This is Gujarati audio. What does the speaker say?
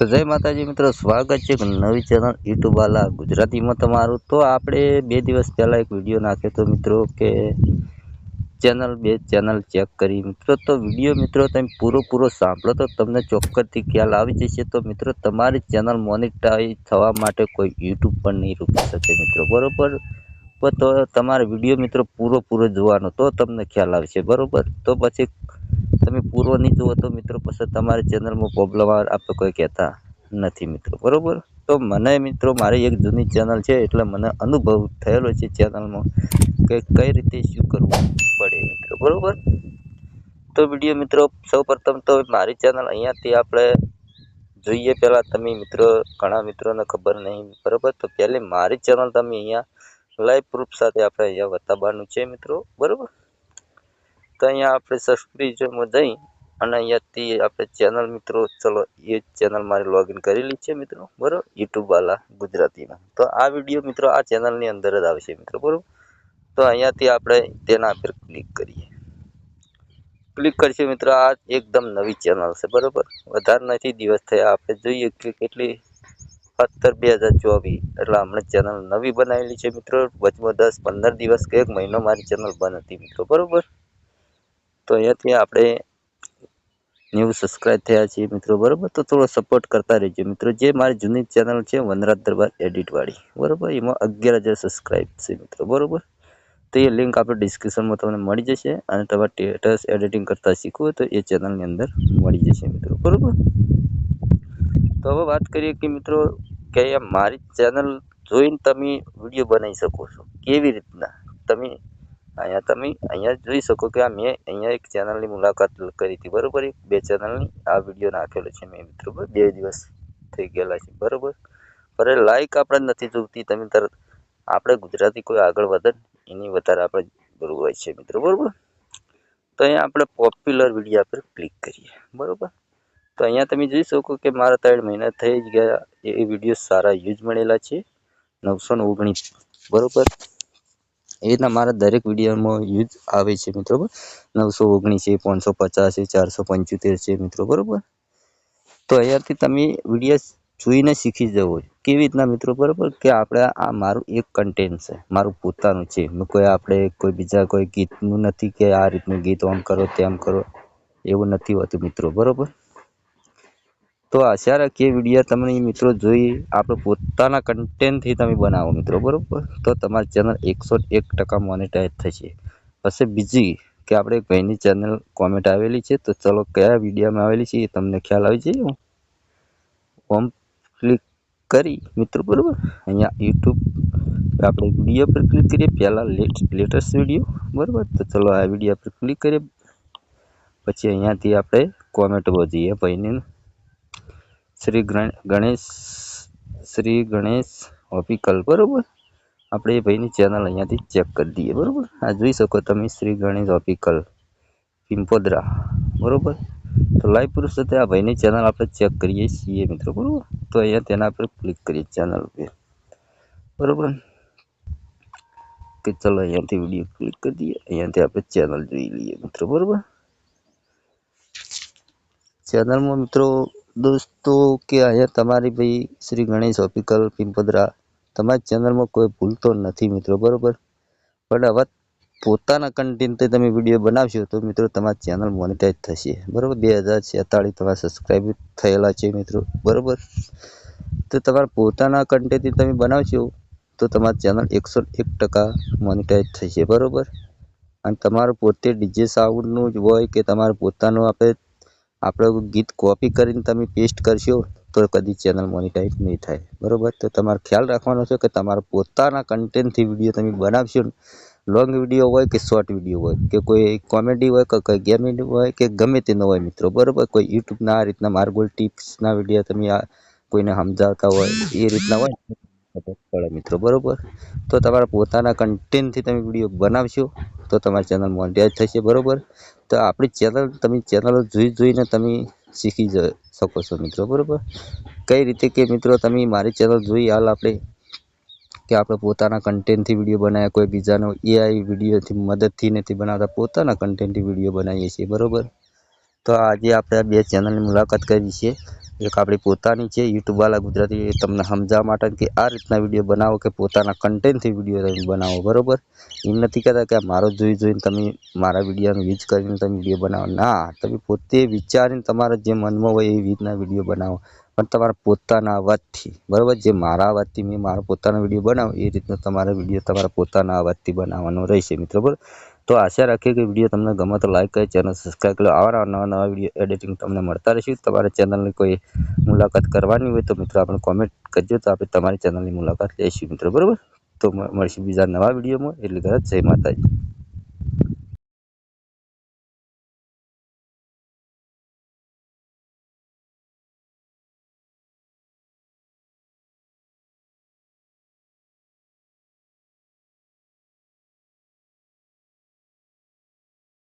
તો જય માતાજી મિત્રો, સ્વાગત છે નવી ચેનલ યુટ્યુબ વાલા ગુજરાતીમાં તમારું. તો આપણે બે દિવસ પહેલાં એક વીડિયો નાખ્યો હતો મિત્રો કે ચેનલ બે ચેનલ ચેક કરી. મિત્રો, તો વીડિયો મિત્રો તમે પૂરો પૂરો સાંભળો તો તમને ચોક્કસથી ખ્યાલ આવી જશે. તો મિત્રો, તમારી ચેનલ મોનિટાઈઝ થવા માટે કોઈ યુટ્યુબ પર નહીં રોકી શકે મિત્રો, બરાબર? તો તમારે વીડિયો મિત્રો પૂરો પૂરો જોવાનો તો તમને ખ્યાલ આવશે, બરાબર? તો પછી તમે પૂરો નહીં જુઓ તો મિત્રો પછી તમારી ચેનલમાં પ્રોબ્લેમ આપણે કોઈ કહેતા નથી મિત્રો. બરાબર? તો મને મિત્રો મારી એક જૂની ચેનલ છે એટલે મને અનુભવ થયેલો છે ચેનલમાં કે કઈ રીતે શું કરવું પડે મિત્રો. બરાબર? તો વીડિયો મિત્રો સૌ તો મારી ચેનલ અહીંયાથી આપણે જોઈએ. પહેલાં તમે મિત્રો ઘણા મિત્રોને ખબર નહીં. બરાબર? તો પહેલી મારી ચેનલ તમે અહીંયા લાઈવ પ્રૂફ સાથે આપણે અહીંયા બતાવવાનું છે મિત્રો. બરોબર? તો અહીંયા આપણે સબસ્ક્રિપ્શનમાં જઈ અને અહીંયાથી આપણે ચેનલ મિત્રો, ચલો એ ચેનલ મારી લોગિન કરેલી છે મિત્રો, બરાબર? યુટ્યુબવાલા ગુજરાતીમાં તો આ વીડિયો મિત્રો આ ચેનલની અંદર જ આવશે મિત્રો, બરાબર? તો અહીંયાથી આપણે તેના પર ક્લિક કરીએ. ક્લિક કરશે મિત્રો, આ એકદમ નવી ચેનલ છે, બરાબર? વધારે નથી દિવસ થયા, આપણે જોઈએ કે કેટલી સત્તર બે હજાર ચોવીસ, એટલે હમણાં ચેનલ નવી બનાવેલી છે મિત્રો, વચમાં દસ પંદર દિવસ કે એક મહિનો મારી ચેનલ બંધ હતી મિત્રો, બરાબર? તો અહીંયાથી આપણે ન્યૂ સબસ્ક્રાઈબ થયા છીએ મિત્રો, બરાબર? તો થોડો સપોર્ટ કરતા રહેજો મિત્રો. જે મારી જૂની ચેનલ છે, વનરાજ દરબાર એડિટવાળી બરાબર? એમાં અગિયાર હજાર સબસ્ક્રાઈબ છે મિત્રો, બરાબર? તો એ લિંક આપણે ડિસ્ક્રિપ્શનમાં તમને મળી જશે અને તમારે ટેટસ એડિટિંગ કરતાં શીખવું તો એ ચેનલની અંદર મળી જશે મિત્રો, બરાબર? તો હવે વાત કરીએ કે મિત્રો, કે મારી ચેનલ જોઈને તમે વીડિયો બનાવી શકો છો. કેવી રીતના? તમે અહીંયા તમે અહીંયા જોઈ શકો કે આ મેં અહીંયા એક ચેનલની મુલાકાત કરી હતી. બરાબર એક, બે ચેનલની આ વીડિયો નાખેલો છે મેં મિત્રો બે દિવસ થઈ ગયેલા છે, બરાબર? પર લાઈક આપણે નથી જોતી, તમે તરત આપણે ગુજરાતી કોઈ આગળ વધે એની વધારે આપણે જરૂર હોય છે મિત્રો, બરાબર? તો અહીંયા આપણે પોપ્યુલર વિડીયા પર ક્લિક કરીએ, બરાબર? તો અહીંયા તમે જોઈ શકો કે મારા ત્રણ મહિના થઈ જ ગયા, એ વીડિયો સારા યુઝ મળેલા છે, નવસો ઓગણીસ, બરાબર? એના મારા દરેક વિડીયોમાં યુઝ આવે છે મિત્રો નવસો ઓગણીસ છે પાંચસો પચાસ છે ચારસો પંચોતેર છે મિત્રો, બરાબર? તો અહીંયાથી તમે વીડિયો જોઈને શીખી જવો કેવી રીતના મિત્રો, બરાબર? કે આપણે આ મારું એક કન્ટેન્ટ છે, મારું પોતાનું છે. કોઈ આપણે કોઈ બીજા કોઈ ગીતનું નથી કે આ રીતનું ગીત આમ કરો, તેમ કરો, એવું નથી હોતું મિત્રો, બરાબર? તો આશા રાખીએ વીડિયો તમને મિત્રો જોઈ, આપણે પોતાના કન્ટેન્ટથી તમે બનાવો મિત્રો, બરાબર? તો તમારી ચેનલ એકસો એક ટકા મોનિટાઈઝ થશે. પછી બીજી કે આપણે ભાઈની ચેનલ કોમેન્ટ આવેલી છે, તો ચલો કયા વિડીયોમાં આવેલી છે એ તમને ખ્યાલ આવી જાય. હોમ ક્લિક કરી, મિત્રો, બરાબર? અહીંયા યુટ્યુબ આપણે વીડિયો પર ક્લિક કરીએ, પહેલાં લેટ લેટેસ્ટ વીડિયો બરાબર? તો ચલો આ વીડિયો પર ક્લિક કરીએ. પછી અહીંયાથી આપણે કોમેન્ટ જઈએ ભાઈની. શ્રી ગણેશ શ્રી ગણેશ ઓફિકલ બરાબર? આપણે એ ભાઈની ચેનલ અહીંયાથી ચેક કરી દઈએ, બરાબર? આ જોઈ શકો તમે શ્રી ગણેશ ઓફિકલ પિંપોદરા બરાબર? તો લાઈવ પુરુષ સાથે આ ભાઈની ચેનલ આપણે ચેક કરીએ છીએ મિત્રો, બરાબર? તો અહીંયા તેના પર ક્લિક કરીએ ચેનલ પર બરાબર? કે ચલો અહીંયાથી વીડિયો ક્લિક કરી દઈએ, અહીંયાથી આપણે ચેનલ જોઈ લઈએ મિત્રો, બરાબર? ચેનલમાં મિત્રો દોસ્તો, કે અહીંયા તમારી ભાઈ શ્રી ગણેશ ઓફિકલ પિંપદરા તમારી ચેનલમાં કોઈ ભૂલતો નથી મિત્રો, બરાબર? પણ હવે પોતાના કન્ટેન્ટથી તમે વીડિયો બનાવશો, તો મિત્રો તમારી ચેનલ મોનિટાઈઝ થશે. બરાબર? બે હજાર છેતાળીસ તમારા સબસ્ક્રાઈબ થયેલા છે મિત્રો, બરાબર? તો તમારા પોતાના કન્ટેન્ટથી તમે બનાવશો, તો તમારી ચેનલ એકસો એક ટકા મોનિટાઈઝ થશે, બરાબર? અને તમારું પોતે ડીજે સાઉન્ડનું જ હોય કે તમારું પોતાનું આપણે આપણે ગીત કોપી કરીને તમે પેસ્ટ કરશો, તો કદી ચેનલ મોનિટાઈઝ નહીં થાય. બરાબર? તો તમારે ખ્યાલ રાખવાનો છે કે તમારા પોતાના કન્ટેન્ટથી વીડિયો તમે બનાવશો લોંગ વીડિયો હોય કે શોર્ટ વીડિયો હોય, કે કોઈ કોમેડી હોય કે કોઈ ગેમિંગ હોય કે ગમે તેનો હોય મિત્રો. બરાબર? કોઈ યુટ્યુબના આ રીતના માર્ગોલ ટિપ્સના વીડિયો તમે આ કોઈને સમજાવતા હોય, એ રીતના હોય પડે મિત્રો. બરાબર? તો તમારા પોતાના કન્ટેન્ટથી તમે વીડિયો બનાવશો તો તમારી ચેનલ મોનિટાઈઝ થશે, બરાબર? તો આપણી ચેનલ તમે ચેનલો જોઈ જોઈને તમે શીખી શકો છો મિત્રો, બરાબર? કઈ રીતે કે મિત્રો તમે મારી ચેનલ જોઈ હાલ આપણે કે આપણે પોતાના કન્ટેન્ટથી વીડિયો બનાવ્યા કોઈ બીજાનો એઆઈ વિડીયોથી મદદથી નથી બનાવતા, પોતાના કન્ટેન્ટથી વીડિયો બનાવીએ છીએ, બરાબર? તો આજે આપણે બે ચેનલની મુલાકાત કરી છે. એક આપણી પોતાની છે યુટ્યુબવાલા ગુજરાતી, એ તમને સમજાવવા માટે કે આ રીતના વીડિયો બનાવો કે પોતાના કન્ટેન્ટથી વીડિયો તમે બનાવો, બરાબર? એમ નથી કહેતા કે મારો જોઈ જોઈને તમે મારા વિડીયોનો યુઝ કરીને તમે વીડિયો બનાવો. ના, તમે પોતે વિચારીને તમારા જે મનમાં હોય એ રીતના વીડિયો બનાવો. પણ તમારા પોતાના અવાજથી બરાબર? જે મારા અવાજથી મેં મારો પોતાનો વીડિયો બનાવો, એ રીતનો તમારો વીડિયો તમારા પોતાના અવાજથી બનાવવાનો રહેશે મિત્રો, બરાબર? તો આશા રાખીએ કે વીડિયો તમને ગમે તો લાઈક કરી ચેનલ સબસ્ક્રાઈબ કરો આવા નવા નવા વીડિયો એડિટિંગ તમને મળતા રહેશે. તમારા ચેનલની કોઈ મુલાકાત કરવાની હોય તો મિત્રો આપણે કોમેન્ટ કરજો. તો આપણે તમારી ચેનલની મુલાકાત લઈશું મિત્રો. બરાબર? તો મળશું બીજા નવા વિડીયોમાં એટલે ઘરે જય માતાજી.